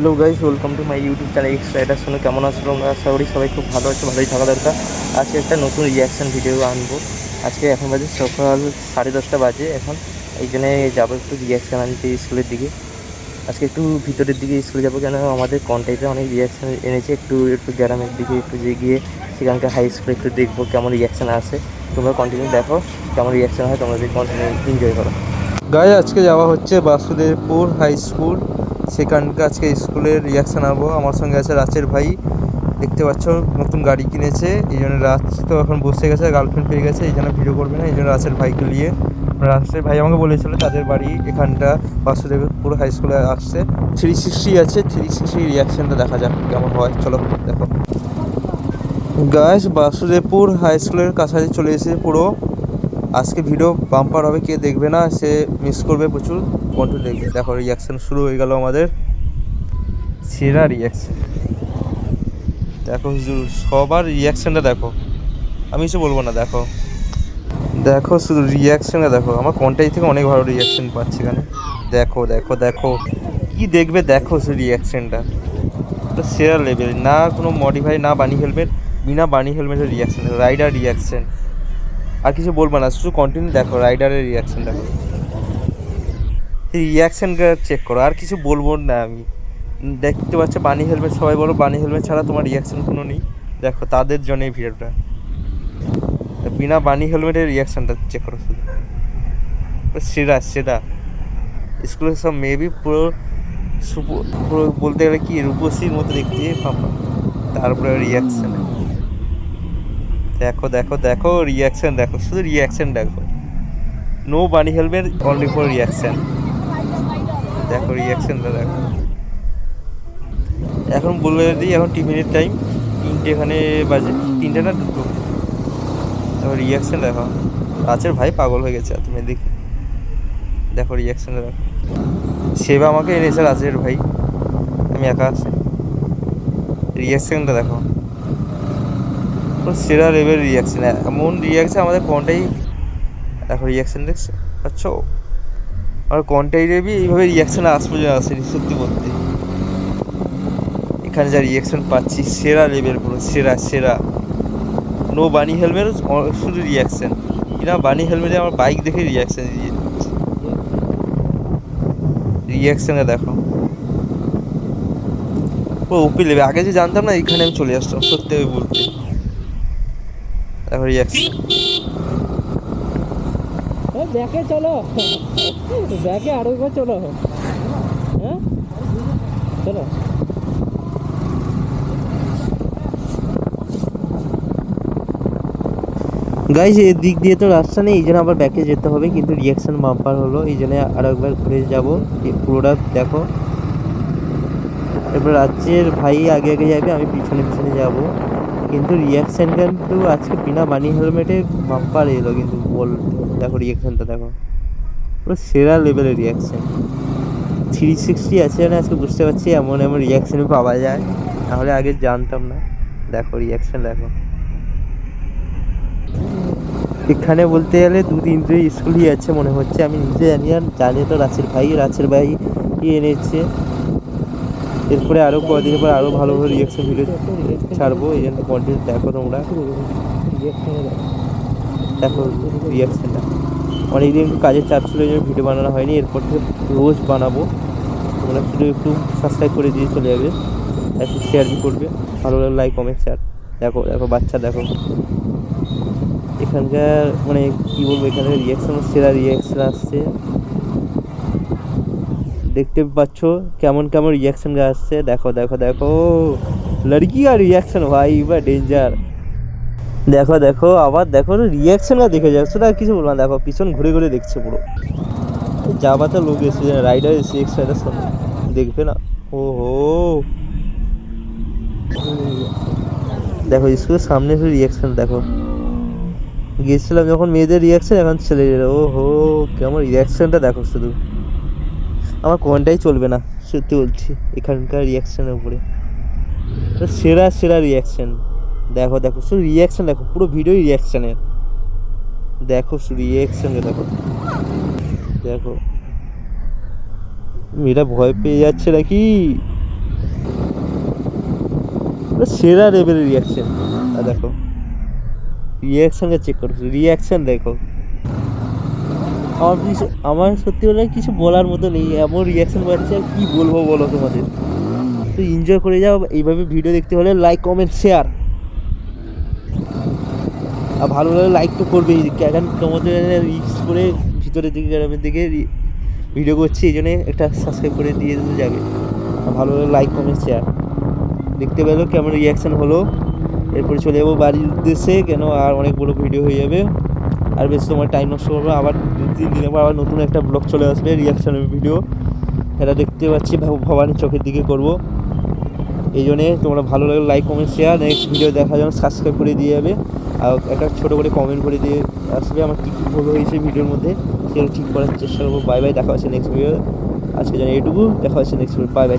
Hello guys welcome to my YouTube channel extra এটার কেমন আছো তোমরা? আশা করি সবাই খুব ভালো আছে, ভালোই থাকা দরকার। আজকে একটা নতুন রিয়াকশান ভিডিও আনব। আজকে এখন বাজে সকাল সাড়ে দশটা বাজে এখন। এই জন্যে যাব একটু রিয়াকশান আনতে স্কুলের দিকে। আজকে একটু ভিতরের দিকে স্কুলে যাব কেন? আমাদের কন্টাক্টে অনেক রিয়াকশান এনেছে। একটু একটু গ্রামের দিকে, একটু যে গিয়ে সেখানকার হাই স্কুলে একটু দেখব কেমন রিয়াকশান আসে। তোমরা কন্টিনিউ দেখো, কেমন রিয়াকশান হয়, তোমরা কন্টিনিউ এনজয় করো। গায়ে আজকে যাওয়া হচ্ছে বাসুদেবপুর হাই স্কুল সেখানকার আজকে স্কুলের রিয়াকশান আনব। আমার সঙ্গে আছে রাচের ভাই। দেখতে পাচ্ছ, নতুন গাড়ি কিনেছে। এই জন্য রাজ তো এখন বসে গেছে গার্লফ্রেন্ড পেয়ে গেছে। এই জন্য ভিডিও করবে না। এই জন্য রাচের ভাইকে নিয়ে রাচের ভাই আমাকে বলেছিল তাদের বাড়ি এখানটা, বাসুদেবপুর হাই স্কুলে আসছে। থ্রি সিক্সটি আছে থ্রি সিক্সটি রিয়াকশানটা দেখা যাক কেমন হয়। চলো, দেখো। গাছ বাসুদেবপুর হাই স্কুলের কাছাকাছি চলে এসেছে পুরো। আজকে ভিডিও বাম্পার হবে, কে দেখবে না, সে মিস করবে প্রচুর। কন্টু দেখবে। দেখো রিয়াকশান শুরু হয়ে গেল আমাদের। সেরা রিয়াকশান দেখো শুধু সবার রিয়াকশানটা দেখো। আমি কিছু বলব না, দেখো। দেখো শুধু রিয়াকশানটা দেখো। আমার কন্টাই থেকে অনেক ভালো রিয়াকশান পাচ্ছি এখানে। দেখো দেখো দেখো। কি দেখবে, দেখো শুধু রিয়াকশানটা সেরা লেভেল না কোনো মডিফাই না বানি হেলমেট বিনা বানি হেলমেটের রিয়াকশান রাইডার রিয়াকশান আর কিছু বলব না, শুধু কন্টিনিউ দেখো রাইডারের রিয়াকশান দেখো। রিয়াকশানটা চেক করো, আর কিছু বলব না আমি। দেখতে পাচ্ছ বানি হেলমেট সবাই বলো বানি হেলমেট ছাড়া তোমার রিয়াকশান কোনো নেই। দেখো, তাদের জন্য এই ভিডিওটা বিনা বানি হেলমেটের রিয়াকশানটা চেক করো শুধু। সেরা সেরা। স্কুলের সব মেবি পুরো পুরো বলতে গেলে কি, রূপসীর মতো দেখতে পাপা তারপরে রিয়াকশান দেখো দেখো দেখো রিয়াকশন দেখো, শুধু রিয়াকশন দেখো। No bunny helmet only for reaction দেখো রিয়াকশনটা দেখো। এখন বলে দিই, এখন টিফিনের টাইম তিনটে এখানে বাজে, তিনটে না দুটো? দেখো রিয়াকশন দেখো। রাজের ভাই পাগল হয়ে গেছে, তুমি দেখি। দেখো রিয়াকশনটা দেখো। সেবা আমাকে এনেছে রাজের ভাই। আমি একা আছি। রিয়াকশনটা দেখো। পুরো সেরা লেভেল রিয়াকশন এমন রিয়াকশন আমাদের কোনটাই এখন রিয়াকশন দেখছ? আচ্ছা আর কোনটাই রেবি এইভাবে রিয়াকশন আজ পর্যন্ত আসেনি, সত্যি বলতে। এখানে যা রিয়াকশন পাচ্ছি, সেরা লেভেল পুরো, সেরা সেরা। নো বানি হেলমেট শুধু রিয়াকশন কিনা বানি হেলমেটে আমার বাইক দেখে রিয়াকশন দিয়ে রিয়াকশনে দেখো। ও ওপি লেবে। আগে যে জানতাম না, এখানে আমি চলে আসতাম, সত্যি বলতে। দেখো রিয়াকশন ব্যাকে চলো। ব্যাকে আরও একবার চলো। হ্যাঁ? চলো। গাইজ এই দিক দিয়ে তো রাস্তা নেই এই জন্য আবার ব্যাকে যেতে হবে কিন্তু রিয়াকশন বাম্পার হলো এই জন্য আরও একবার ঘুরে যাব। পুরোটা দেখো। এরপর রাজ্যের ভাই আগে আগে যাবে আমি পিছনে পিছনে যাব। কিন্তু রিয়াকশন কিন্তু আজকে বিনা বানি হেলমেটে বাম্পার এলো কিন্তু বল, দেখো রিয়াকশনটা দেখো। পুরো সেরা লেভেলের রিয়াকশন থ্রি সিক্সটি আছে না আজকে বুঝতে পারছি এমন এমন রিয়াকশন পাওয়া যায়। নাহলে আগে জানতাম না। দেখো রিয়াকশন দেখো। এখানে বলতে গেলে দু তিনটে স্কুলই আছে মনে হচ্ছে। আমি নিজে জানি আর জানি তো রাছের ভাই রাছের ভাই এনেছে। এরপরে আরও কদিন পর আরও ভালো ভালো রিয়াকশন ভিডিও ছাড়বো, এই জন্য কন্টেন্ট দেখো তোমরা। দেখো রিয়াকশনটা অনেকদিন একটু কাজের চাপ ছিল, এই জন্য ভিডিও বানানো হয়নি। এরপর থেকে রোজ বানাবো। তোমরা শুধু একটু সাবস্ক্রাইব করে দিয়ে চলে যাবে। একটু শেয়ার করবে। ভালো লাগলে লাইক কমেন্ট শেয়ার দেখো দেখো, বাচ্চা দেখো। এখানকার মানে কী বলব, এখানে রিয়াকশন সেরা রিয়াকশন আসছে। দেখতে পাচ্ছ কেমন কেমন রিয়াকশন আসছে। দেখো দেখো দেখো। লড়কি আর রিয়াকশন ভাই, বা ডেঞ্জার দেখো দেখো, আবার দেখো রিয়াকশনটা দেখে যাচ্ছে। সেটা কিছু বলব না। দেখো, পিছন ঘুরে ঘুরে দেখছে পুরো। যাবা তো লোক এসে রাইডার এসে এক্স রাইডার সামনে দেখবে না। ও হো। দেখো স্কুলের সামনে এসে রিয়াকশন দেখো। গিয়েছিলাম যখন মেয়েদের রিয়াকশন এখন ছেলেদের। ও হো, কেমন রিয়াকশনটা দেখো শুধু। আমার কোনটাই চলবে না, সত্যি বলছি, এখানকার রিয়াকশনের উপরে। সেরা সেরা রিয়াকশন দেখো দেখো, শুধু রিয়াকশন দেখো, পুরো ভিডিওই রিয়াকশনের দেখো, শুধু রিয়াকশনটা দেখো। দেখো। মেয়েটা ভয় পেয়ে যাচ্ছে নাকি? সেরা লেভেলের রিয়াকশন দেখো রিয়াকশানকে চেক করো রিয়াকশান দেখো। আমার কিছু- আমার সত্যি বলে কিছু বলার মতো নেই, এমন রিয়াকশন পাচ্ছে আর কী বলব বলো তোমাদের। তো এনজয় করে যাও, এইভাবে ভিডিও দেখতে হলে লাইক কমেন্ট শেয়ার আর ভালো লাগলে লাইক তো করবেই এখন তোমাদের রিক্স করে ভিতরের দিকে, গ্রামের দিকে ভিডিও করছি, এই জন্যে একটা সাবস্ক্রাইব করে দিয়ে দিতে যাবে। আর ভালো লাগলে লাইক কমেন্ট শেয়ার দেখতে পেল কেমন রিয়াকশান হলো। এরপরে চলে যাব বাড়ির উদ্দেশ্যে, কেন আর অনেক বড় ভিডিও হয়ে যাবে। আর বেশি তোমার টাইম নষ্ট করব আবার দু তিন দিনের পর আবার নতুন একটা ব্লগ চলে আসবে রিয়াকশানের ভিডিও এটা দেখতে পাচ্ছি ভব- ভবানীর চোখের দিকে করব। এই জন্যে তোমরা ভালো লাগলে like comment share next video দেখার জন্য সাবস্ক্রাইব করে দিয়ে যাবে। আর একটা ছোটো করে কমেন্ট করে দিয়ে আসবে আমার কী কী ভুল হয়েছে ভিডিওর মধ্যে। সেটা ঠিক করার চেষ্টা করব। বাই বাই দেখা হচ্ছে নেক্সট ভিডিও আজকে জানি এইটুকু, দেখা হচ্ছে নেক্সট ভিডিও বাই বাই